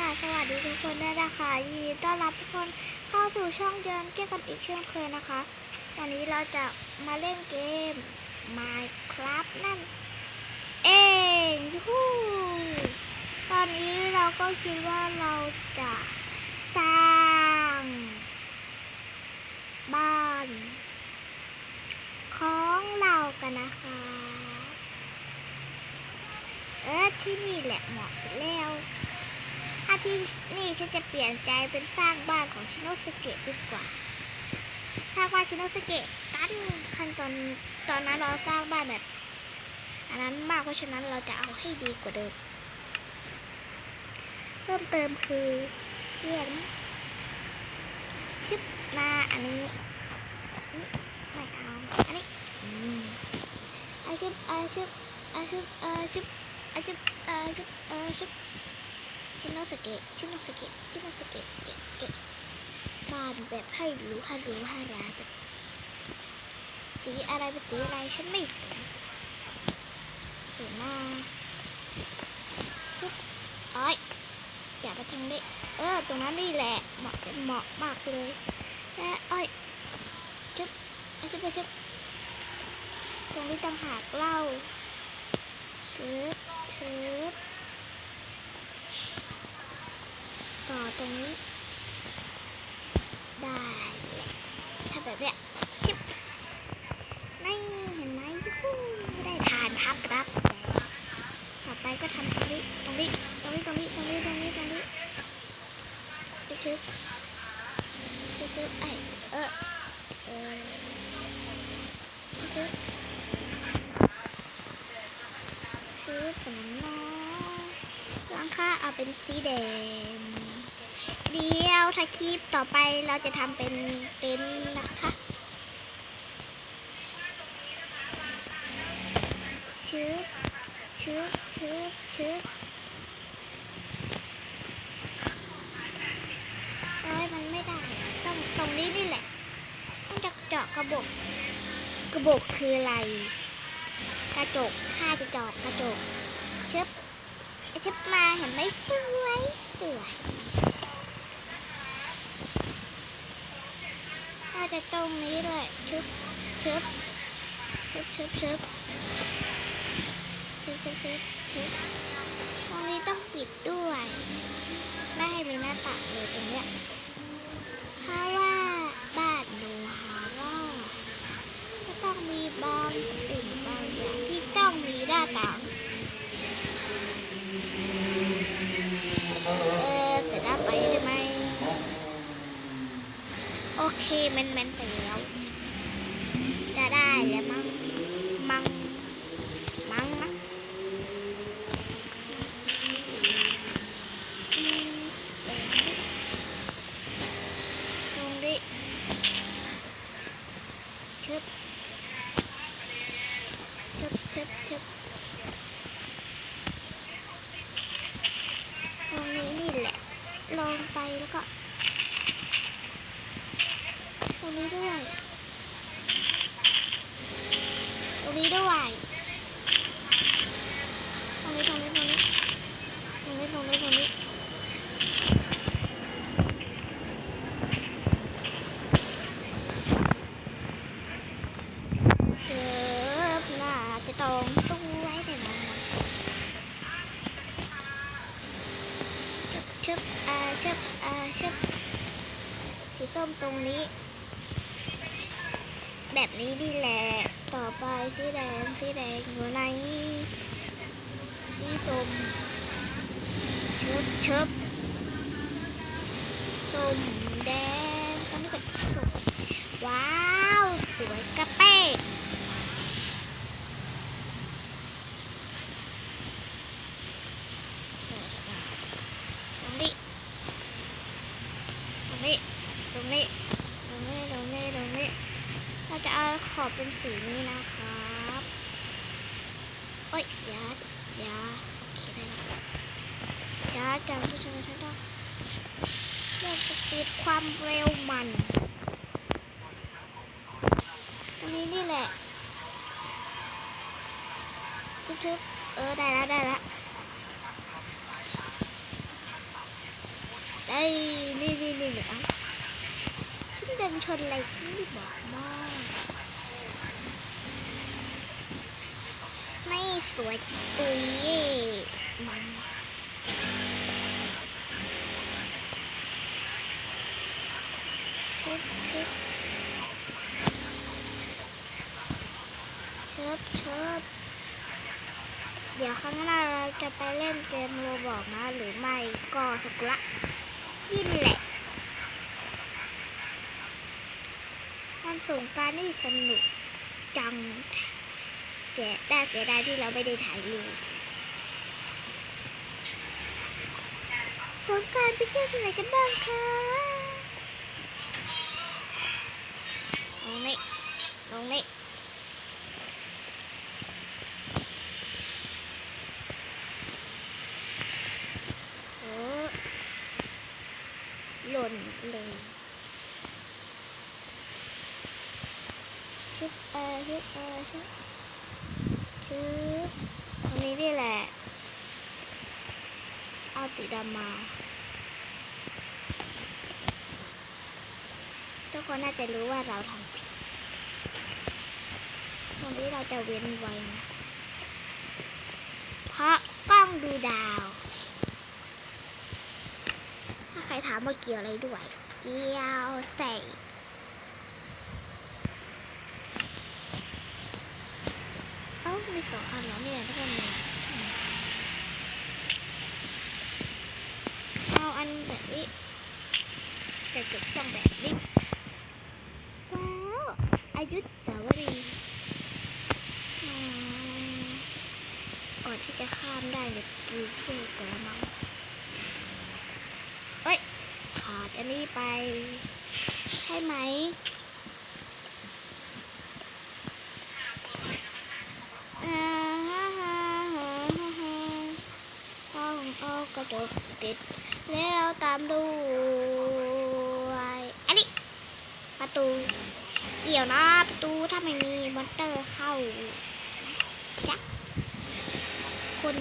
ค่ะ สวัสดีทุกคนด้วยนะคะยินดีต้อนรับทุกคนเข้าสู่ช่องเดินเกี่ยวกับอีกเช่นเคยนะคะ วันนี้เราจะมาเล่นเกม Minecraft นั่น เองยูฮูตอนนี้เราก็คิดว่าเราจะสร้าง บ้าน ของเรากันนะคะ เออที่นี่แหละเหมาะสุดแล้ว ถ้า ที่นี่ฉันจะเปลี่ยนใจเป็นสร้างบ้านของชิโนสเกะดีกว่า สร้างบ้านชิโนสเกะกันขั้นตอนตอนนั้นเราสร้างบ้านแบบอันนั้นมากเพราะฉะนั้นเราจะเอาให้ดีกว่าเดิม เพิ่มเติมคือเขียนชิปหน้าอันนี้นี่ไม่เอา อันนี้อืมอาชิปอาชิปอาชิปอาชิปอาชิปอาชิปอาชิป ชิโนสเกะชิโนสเกะชิโนสเกะเกะเกะบ้านแบบให้รู้ให้รู้ให้ราแบบสีอะไรเป็นสีอะไรฉันไม่สนสวยมากชุบเอ้ยอยากไปทางนี้เออ ตรงนั้นนี่แหละเหมาะเหมาะมากเลยและเอ้ยชุบเอาชุบเอาชุบตรงนี้ต่างหากเล่าเชิบเชิบ ต่อตรงนี้ ได้ถ้าแบบเนี้ยทิปนี่เห็นไหมยูได้ทานทับครับ ต่อไปก็ทำตรงนี้ตรงนี้ตรงนี้ตรงนี้ตรงนี้ตรงนี้ตรงนี้ชึบชึบชึบชึบไอเออเออชึบชึบแบบนั้นเนาะหลังค่าเอาเป็นสีแดง เดียวถ้าคลิปต่อไปเราจะทำเป็นเต็นท์นะคะชึบชึบชึบชึบเอ้ยมันไม่ได้ต้องตรงนี้นี่แหละ ต้องจะเจาะกระบอกกระบอกคืออะไร กระจกค่าจะเจาะกระจกชึบชึบมาเห็นไหมสวยสวย น่า จะต้มนี้ด้วยชึบชึบชึบชึบชึบชึบชึบชึบชึบตรงนี้ต้องปิดด้วยไม่ให้มีหน้าต่างเลยตรงเนี้ยเพราะว่าบ้านหนูหาร่าก็ต้องมีบางสิ่ง ที่แม่นมันๆไปแล้ว จะได้แล้วมั้ง มั้ง มั้งนะอืมตรงนี้ชึบชึบชึบชึบตรงนี้นี่แหละ ลงไปแล้วก็ ตรงนี้ ด้วยตรงนี้ด้วยตรงนี้ตรงนี้ตรงนี้ตรงนี้ตรงนี้ตรงนี้เชิบน่าจะตรงสู้ไวยแต่นะเชึบเชึบอ่าชึบอ่าชึบสีส้มตรงนี้ แบบนี้ดีแหละ ต่อไปสีแดงสีแดงอยู่ในสีส้มชึบเชิบส้มแดงตอนนี้ก็ส้มว้าว สวยกระเป้ตรงนี้ ตรงนี้ ตรงนี้ ตรงนี้ ตรงนี้ ตรงนี้ เราจะเอาขอเป็นสีนี้นะครับโอ้ยยาอยาโอเคได้แล้วอยาจังผู้ชมฉันต้องเริ่มสปีดความเร็วมัน ตรงนี้นี่แหละชึบๆเออได้แล้วได้แล้วอ้นี่นี่นี่นี่อ้าฉันเดินชนอะไรฉันไม่บอกมากไม่ สวยตุยเย่มันชึบชึบชึบชึบเดี๋ยวข้างหน้าเราจะไปเล่นเกมโรบอกนะ หรือไม่ก็สกุละยินแหละวันสงกรารนี่สนุกจัง เสียแต่เสียดายที่เราไม่ได้ถ่ายรูปสงการไปเที่ยวที่ไหนกันบ้างคะลงนี่ลงนี่โอ้หล่นเลยชิบเออชิบเออชิบ ชิบตรงนี้นี่แหละ เอาสีดำมา ทุกคนน่าจะรู้ว่าเราทำผิดตรงนี้เราจะเว้นไว้นะ เพราะกล้องดูดาว ถ้าใครถามว่าเกี่ยวอะไรด้วย เกี่ยวใส่เอ้า มีสองอันแล้วเนี่ยทุกคนเนี่ยเอาอันแบบนี้แต่จุดต้องแบบนี้ว้าวอายุสาวรีก่อนที่จะข้ามได้เนี่ยปูเพื่อกระมังเอ้ยขาดอันนี้ไป ใช่ไหม อ่าฮ่าฮ่าฮ่าฮ่าฮ่าต้องเอา กระจกติด แล้วตามด้วยอันนี้ประตู เกี่ยวนะประตูถ้าไม่มีมอนเตอร์เข้าจักคน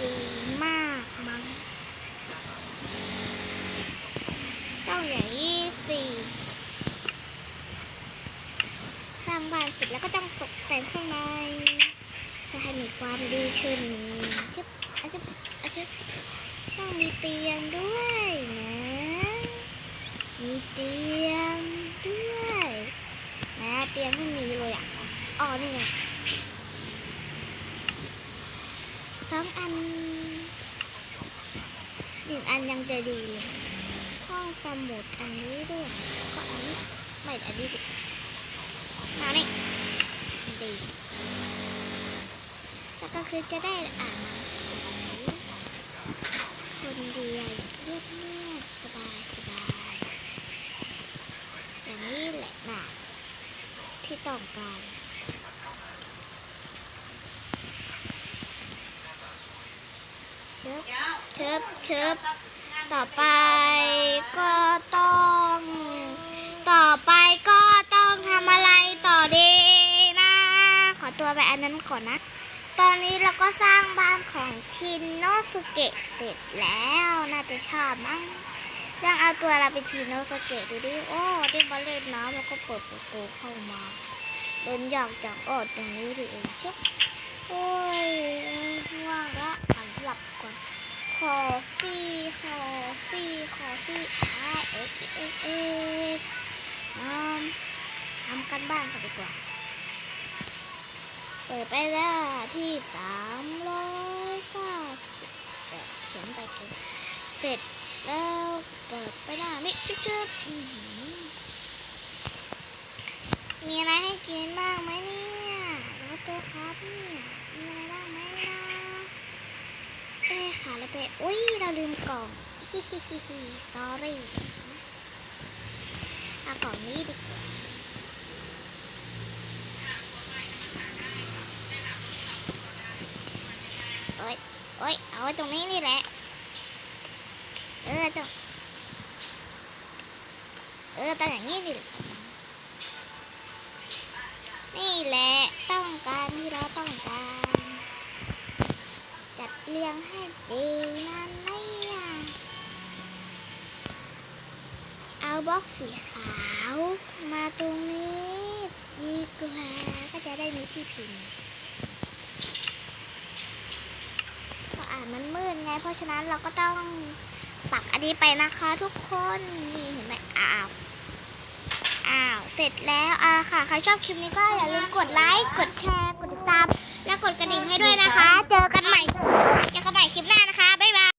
ดีมากมั้งต้องอย่างนี้สิสร้างบ้านเสร็จแล้วก็ต้องตกแต่งข้างในเพื่อให้มีความดีขึ้นจิ๊บอะจิ๊บอะจิ๊บต้องมี เตียงด้วยนะ มีเตียงด้วยนะเตียงไม่มีเลยอะ อ๋อ นี่ไงสองอันหนึ่งอันยังจะดีเลยห้องสมุดอันนี้ด้วยก็อันนี้ไม่อันนี้ดิมาเนี่ยดีแล้วก็คือจะได้อ่าน เดียวเรียบเรียบสบายสบายอย่างนี้แหละนะที่ต้องการเชิบเชิบเชิบต่อไปก็ต้อง ต่อไปก็ต้องทำอะไรต่อดีนะ ขอตัวไปอันนั้นก่อนนะ อนนี้เราก็สร้างบ้านของชินโนสุเกะเสร็จแล้วน่าจะชอบมั้งลองเอาตัวเราไปชินโนสุเกะดูดิโอ้ได้มาเล่นน้ำแล้วก็เปิดประตูเข้ามาเดินอยากจากอดตรงนี้ดิเองชุบโอ้ยว่างละหันหลับก่อนคอฟี่คอฟี่คอฟี่อ่าเอ็กเอ็กเอ็กทำกันบ้านกันดีกว่า ปิดไปแล้วที่สามร้อยเก้าสิบแปดเขียนไปเขียนเสร็จแล้วเปิดไปหน้านี่จุ๊บจุ๊บมีอะไรให้กินบ้างไหมเนี่ยแล้วตัวครับเนี่ยมีอะไรบ้างไหมนะเอ้ค่ะแล้วไปอุ้ยเราลืมกล่องฮิฮิฮิฮิ sorry เอากล่องนี้ดีกว่า อ้ยเอ้ยเอาไว้ตรงนี้นี่แหละ เออตรงเออตรงอย่างนี้นี่แหละนี่แหละต้องการที่เราต้องการ จัดเรียงให้ดีนั่นเนี่ยบล็อกสีขาว มาตรงนี้ดีกว่าก็จะได้มีที่พิมพ์ก็อ่านมันมืดไง เพราะฉะนั้นเราก็ต้องปักอันนี้ไปนะคะทุกคนนี่เห็นไหมอ้าวอ้าวเสร็จแล้วอ่าค่ะใครชอบคลิปนี้ก็อย่าลืมกดไลค์กดแชร์กดติดตาม และกดกระดิ่งให้ด้วยนะคะ เจอกันใหม่เจอกันใหม่คลิปหน้านะคะ